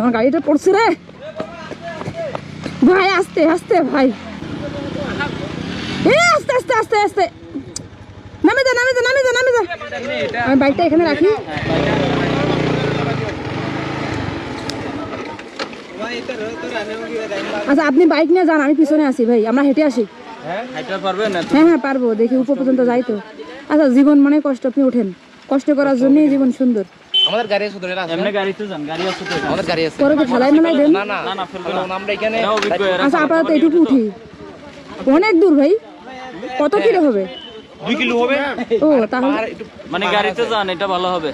আমার গাড়িটা পড়ছে রে। ভাই আস্তে আস্তে ভাই। এ আস্তে আস্তে আস্তে আস্তে। নামে যা নামে যা নামে যা নামে যা। আমি বাইকটা এখানে রাখি। আচ্ছা আপনি বাইক নিয়ে যান আমি পিছনে আসি ভাই। আমরা হেঁটে আসি। না হ্যাঁ হ্যাঁ পারব। দেখি উপর পর্যন্ত যাই তো। আচ্ছা জীবন মানে কষ্ট আপনি ওঠেন। কষ্ট করার জন্যই জীবন সুন্দর। আমাদের গাড়ি আছে ধরে এমনি গাড়িতে যান গাড়ি আছে তো আমাদের গাড়ি আছে। পরে মেলাই দেন? না না না না ফেলবে না আমরা এখানে আচ্ছা আপাতত এটুকু উঠি। অনেক দূর ভাই। কত কিলো হবে? দুই কিলো হবে? ও তাহলে মানে গাড়িতে যান এটা ভালো হবে।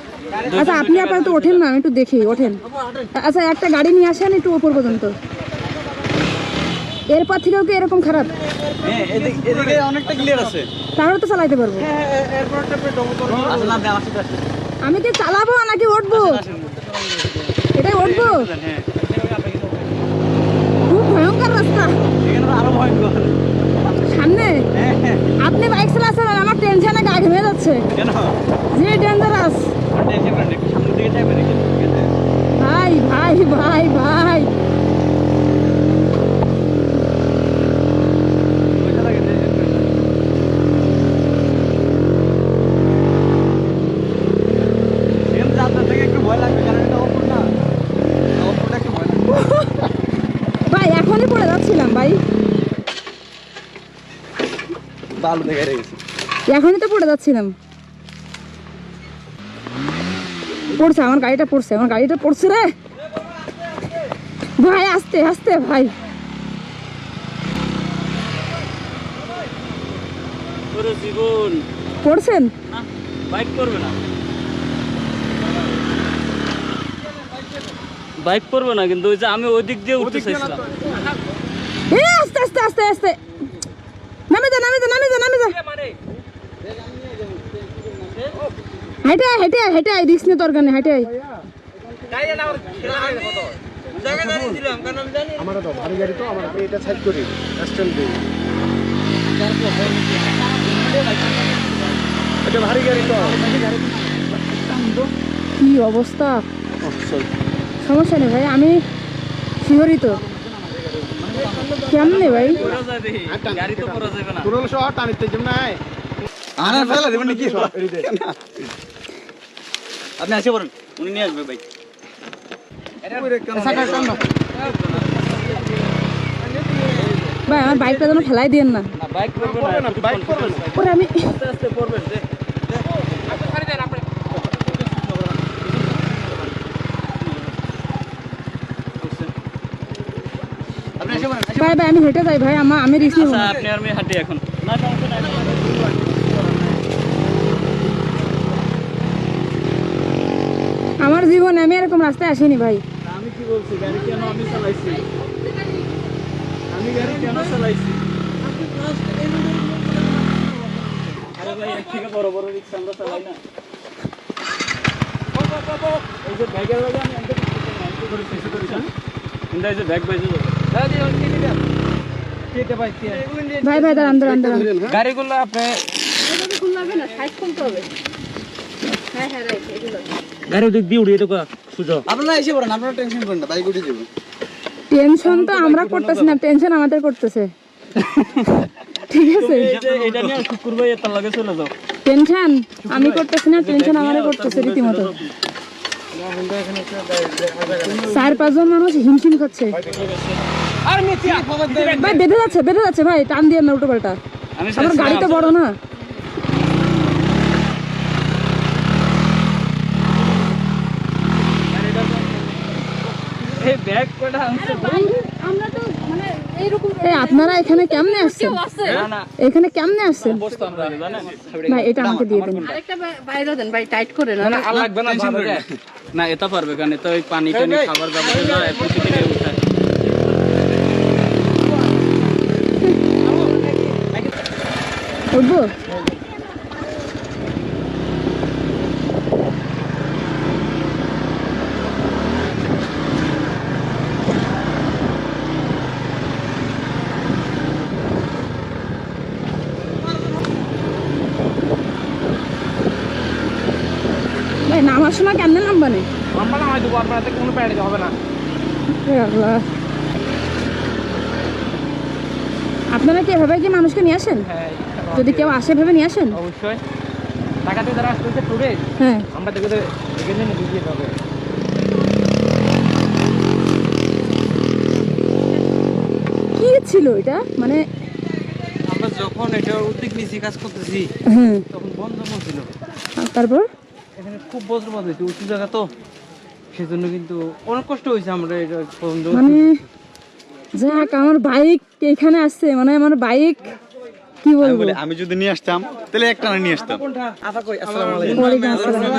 আচ্ছা আপনি আপাতত ওঠেন না আমি একটু দেখি ওঠেন। আচ্ছা একটা গাড়ি নিয়ে আসেন একটু ওপর পর্যন্ত। এরপর থেকেও কি এরকম খারাপ? হ্যাঁ এদিকে অনেকটা ক্লিয়ার আছে। তাহলে তো চালাইতে পারব। আমি কি চালাবো নাকি উঠবো? এটাই উঠবো? খুব ভয়ঙ্কর রাস্তা। সামনে? আপনি বাইক চালাচ্ছেন আমার টেনশনে গা ঘেমে যাচ্ছে। যে ডেঞ্জারাস টেনশন করেন একটু সামনের দিকে টাইপের রেখে ঠিক আছে ভাই ভাই ভাই ভাই ওইটা লাগে টেনশন করেন না। এখানে যাত্রা থেকে একটু ভয় লাগবে কারণ এটা অপর না অপরটা একটু ভয় লাগবে ভাই এখনই পড়ে যাচ্ছিলাম ভাই বালু দেখে রেখেছি এখনই তো পড়ে যাচ্ছিলাম। পড়ছে আমার গাড়িটা পড়ছে আমার গাড়িটা পড়ছে রে। ভাই আস্তে আস্তে ভাই। পড়ছেন? বাইক করবে না। বাইক করবে না কিন্তু ওই যে আমি ওই দিক দিয়ে উঠতে চাইছিলাম আস্তে আস্তে আস্তে আস্তে। যা নামে যা নামে যা নামে যা হেঁটে আয়, হেঁটে আয়, হেঁটে আয় রিক্স নিয়ে দরকার নেই হেঁটে আয়। আমার তো ভারী গাড়ি তো আমার এটা সাইড করি স্ট্যান্ড দিই। এটা ভারী গাড়ি তো। কি অবস্থা? সমস্যা নেই ভাই আমি শিহরিত। কেমনে ভাই? পড়া যাবে গাড়ি তো পড়া যাবে না তোর হলো টানিতে জন্য নাই আরে ফেলা দেবেন কি আপনি আসে পড়েন উনি নিয়ে আসবে বাইক ভাই আমার বাইকটা যেন ফেলাই দিয়েন না। বাইক করবে না বাইক করবে আমি আস্তে আস্তে পড়বেন যে আপনি এসে পড়েন ভাই ভাই আমি হেঁটে যাই ভাই আমার আমি নিব। আচ্ছা না। আপনি আর মেয়ে হাঁটি এখন। না সমস্যা নাই আমার জীবনে আমি এরকম রাস্তায় আসিনি ভাই। আমি কি বলছি গাড়ি কেন আমি চালাইছি? আমি গাড়ি কেন চালাইছি? আরে ভাই এর থেকে বড় বড় রিক্সা আমরা চালাই না। এই যে ব্যাগের বাজে আমি আমি তো করে শেষ করেছি কিন্তু এই যে ব্যাগ বাজে যাবে। ভাই ভাই দাঁড়ান দাঁড়ান দাঁড়ান। গাড়িগুলো আপনি গাড়ি দিক দিয়ে উড়িয়ে সুযোগ আপনারা এসে পড়েন আপনারা টেনশন করেন না বাইক উঠে যাবেন টেনশন তো আমরা করতেছি না টেনশন আমাদের করতেছে। ঠিক আছে? এটা নিয়ে শুক্রবার তার লাগে চলে যাও। টেনশন আমি করতেছি না টেনশন আমাদের করতেছে রীতিমতো। চার পাঁচজন মানুষ হিমশিম খাচ্ছে। ভাই বেঁধে যাচ্ছে বেঁধে যাচ্ছে ভাই টান দিয়ে না উল্টো পাল্টা। আমার গাড়ি তো বড় না। আনছে? আপনারা এখানে কেমনে আসছেন? না না। এখানে কেমনে আসছেন? বসতাম আমরা জানেন? ভাই এটা আমাকে দিয়ে দেন। লাগবে না না এটা পারবে কারণ এটা ওই পানি টানি খাবার দাবার যা এখন থেকে নিয়ে উঠায় উঠবো নামার সময় কেমনে নামবানে আমরা নামাই দেবো আপনাদের কোনো প্যাড়ে হবে না। আপনারা কি এভাবে কি মানুষকে নিয়ে আসেন? যদি কেউ আসে ভেবে নিয়ে আসেন? অবশ্যই। ঢাকাতে যারা আসতেছে টুরে হ্যাঁ। আমরা দেখে নিয়ে যাবে কি ছিল এটা? মানে আমরা যখন এটা উদ্যোগ নিয়েছি কাজ করতেছি হ্যাঁ তখন বন্ধ ছিল। তারপর? এখানে খুব বজ্রপাত হয়েছে উঁচু জায়গা তো। সেজন্য কিন্তু অনেক কষ্ট হয়েছে আমরা এটা বন্ধ মানে যাক আমার বাইক এখানে আসছে মানে আমার বাইক কি বলব? আমি যদি নিয়ে আসতাম তাহলে একটা না নিয়ে আসতাম। আফা কই আসসালামু আলাইকুম।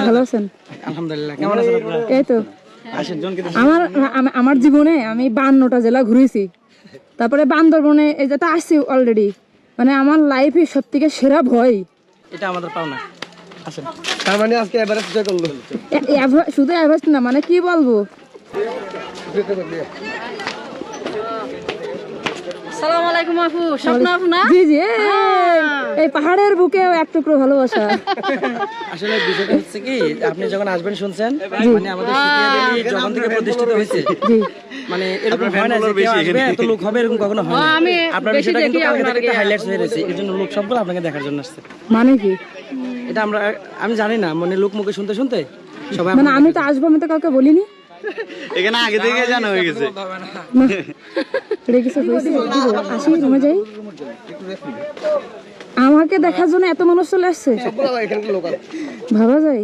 ভালো আছেন? আলহামদুলিল্লাহ কেমন আছেন আপনারা? এই তো। আসেন জন কিন্তু আমার আমার জীবনে আমি বান্নটা জেলা ঘুরেছি। তারপরে বান্দরবনে এই যেটা আসছি অলরেডি মানে আমার লাইফে সব থেকে সেরা ভয়। এটা আমাদের পাওনা। আসেন। তার মানে আজকে এভারেস্ট জয় করল। শুধু এভারেস্ট না মানে কি বলব। সালাম আলাইকুম আপু। স্বপ্ন আপু না? জি জি এই, এই পাহাড়ের বুকেও এক টুকরো ভালোবাসা। আসলে বিষয়টা হচ্ছে কি আপনি যখন আসবেন শুনছেন মানে আমাদের যখন থেকে প্রতিষ্ঠিত হয়েছে। মানে এরকম হয় না যে কেউ আসবে এত লোক হবে এরকম কখনো হয় না। আমি আপনার বিষয়টা কিন্তু আপনার থেকে একটা হাইলাইটস হয়ে রয়েছে এর জন্য লোক সবগুলো আপনাকে দেখার জন্য আসছে। মানে কি? এটা আমরা আমি জানি না মানে লোক মুখে শুনতে শুনতে সবাই মানে আমি তো আসব আমি তো কাউকে বলিনি? এখানে আগে থেকে জানা হয়ে গেছে। আমাকে দেখার জন্য এত মানুষ চলে আসছে? এখানে লোকাল। ভাবা যায়।